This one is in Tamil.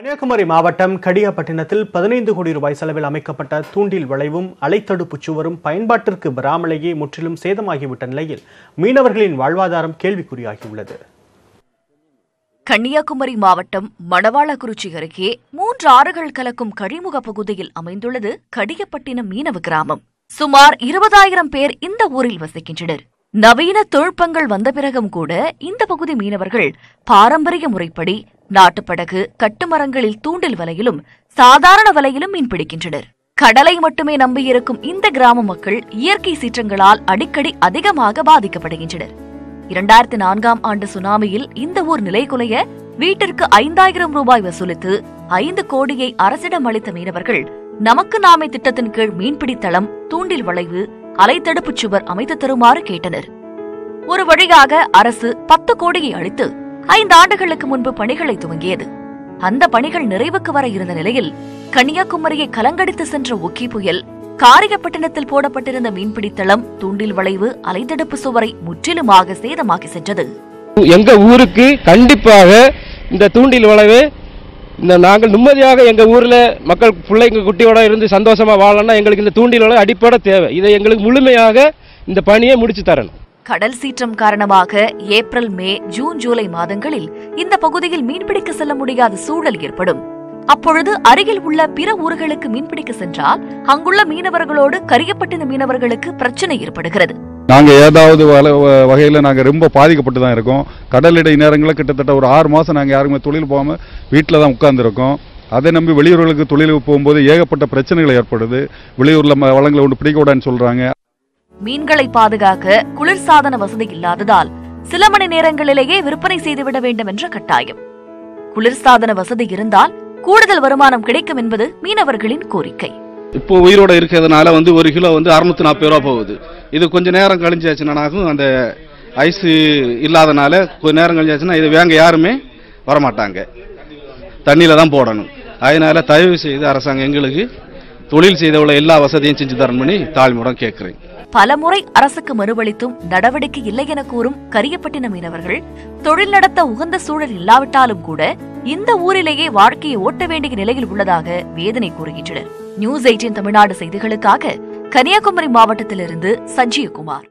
கன்னியாகுமரி மாவட்டம் கடியாப்பட்டினத்தில் பதினைந்து கோடி ரூபாய் செலவில் அமைக்கப்பட்ட தூண்டில் வளைவும் அலைத்தடுப்பு சுவரும் பயன்பாட்டிற்கு வராமலேயே முற்றிலும் சேதமாகிவிட்ட நிலையில் மீனவர்களின் வாழ்வாதாரம் கேள்விக்குறியாகியுள்ளது. கன்னியாகுமரி மாவட்டம் மணவாளக்குறிச்சி அருகே மூன்று ஆறுகள் கலக்கும் கழிமுக பகுதியில் அமைந்துள்ளது கடியப்பட்டினம் மீனவ கிராமம். சுமார் இருபதாயிரம் பேர் இந்த ஊரில் வசிக்கின்றனர். நவீன தொழில்நுட்பங்கள் வந்த பிறகும் கூட இந்த பகுதி மீனவர்கள் பாரம்பரிய முறைப்படி நாட்டுப்படகு கட்டுமரங்களில் தூண்டில் வலையிலும் சாதாரண வலையிலும் மீன் பிடிக்கின்றனர். கடலை மட்டுமே நம்பியிருக்கும் இந்த கிராம மக்கள் இயற்கை சீற்றங்களால் அடிக்கடி அதிகமாக பாதிக்கப்படுகின்றனர். இரண்டாயிரத்தி நான்காம் ஆண்டு சுனாமியில் இந்த ஊர் நிலைகுலைய வீட்டிற்கு ஐந்தாயிரம் ரூபாய் வசூலித்து ஐந்து கோடியை அரசிடம் அளித்த மீனவர்கள் நமக்கு நாமே திட்டத்தின் கீழ் மீன்பிடி தளம் தூண்டில் வளைவு அலைத்தடுப்புச் சுவர் அமைத்து தருமாறு கேட்டனர். ஒரு வழியாக அரசு பத்து கோடியை அளித்து ஐந்து ஆண்டுகளுக்கு முன்பு பணிகளை துவங்கியது. அந்த பணிகள் நிறைவுக்கு வர இருந்த நிலையில் கன்னியாகுமரியை கலங்கடித்து சென்ற ஒக்கி புயல் காரியப்பட்டினத்தில் போடப்பட்டிருந்த மீன்பிடித்தளம் தூண்டில் வளைவு அலைத்தடுப்பு சுவரை முற்றிலுமாக சேதமாக்கி சென்றது. எங்க ஊருக்கு கண்டிப்பாக இந்த தூண்டில் வளைவு இந்த நாங்கள் நிம்மதியாக எங்க ஊர்ல மக்கள் பிள்ளைங்க குட்டியோட இருந்து சந்தோஷமா வாழணும்னா எங்களுக்கு இந்த தூண்டில் வளைவு அடிப்படை தேவை. இதை எங்களுக்கு முழுமையாக இந்த பணியை முடிச்சு தரணும். கடல் சீற்றம் காரணமாக ஏப்ரல் மே ஜூன் ஜூலை மாதங்களில் இந்த பகுதியில் மீன்பிடிக்க செல்ல முடியாத சூழல் ஏற்படும். அப்பொழுது அருகில் உள்ள பிற ஊர்களுக்கு மீன்பிடிக்க சென்றால் அங்குள்ள மீனவர்களோடு கரியப்பட்டின மீனவர்களுக்கு பிரச்சனை ஏற்படுகிறது. நாங்கள் ஏதாவது வல- வ- வகையில் நாங்கள் ரொம்ப பாதிக்கப்பட்டு தான் இருக்கோம். கடலிடை நேரங்களில் கிட்டத்தட்ட ஒரு ஆறு மாதம் நாங்கள் யாருமே தொழில் போகாமல் வீட்டில் தான் உட்கார்ந்துருக்கோம். அதை நம்பி வெளியூர்களுக்கு தொழிலுக்கு போகும்போது ஏகப்பட்ட பிரச்சனைகள் ஏற்படுது. வெளியூரில் வளங்களை ஒன்று பிடிக்க விடான்னு சொல்கிறாங்க மீன்களை பாதுகாக்க குளிர்சாதன வசதி இல்லாததால் சில மணி நேரங்களிலேயே விற்பனை செய்துவிட வேண்டும் என்ற கட்டாயம் குளிர்சாதன வசதி இருந்தால் கூடுதல் வருமானம் கிடைக்கும் என்பது மீனவர்களின் கோரிக்கை. இப்போ உயிரோட இருக்கிறதுனால வந்து ஒரு கிலோ வந்து அறுநூத்தி நாற்பது ரூபா போகுது. இது கொஞ்ச நேரம் கழிஞ்சாச்சுனாக்கும் அந்த ஐஸ் இல்லாதனால கொஞ்ச நேரம் கழிஞ்சாச்சுன்னா இது வேங்க யாருமே வரமாட்டாங்க. தண்ணியில தான் போடணும். அதனால தயவு செய்து அரசாங்கம் எங்களுக்கு தொழில் செய்தவள எல்லா வசதியும் செஞ்சு தரணும் பண்ணி தாழ்மையுடன் கேட்கிறேன். பலமுறை அரசுக்கு மறுவளித்தும் நடவடிக்கை இல்லை என கூறும் கரியப்பட்டின மீனவர்கள் தொழில் நடத்த உகந்த சூழல் இல்லாவிட்டாலும் கூட இந்த ஊரிலேயே வாழ்க்கையை ஓட்ட வேண்டிய நிலையில் உள்ளதாக வேதனை கூறுகின்றனர். நியூஸ் எயிட்டின் தமிழ்நாடு செய்திகளுக்காக கன்னியாகுமரி மாவட்டத்திலிருந்து சஞ்சீவ்குமார்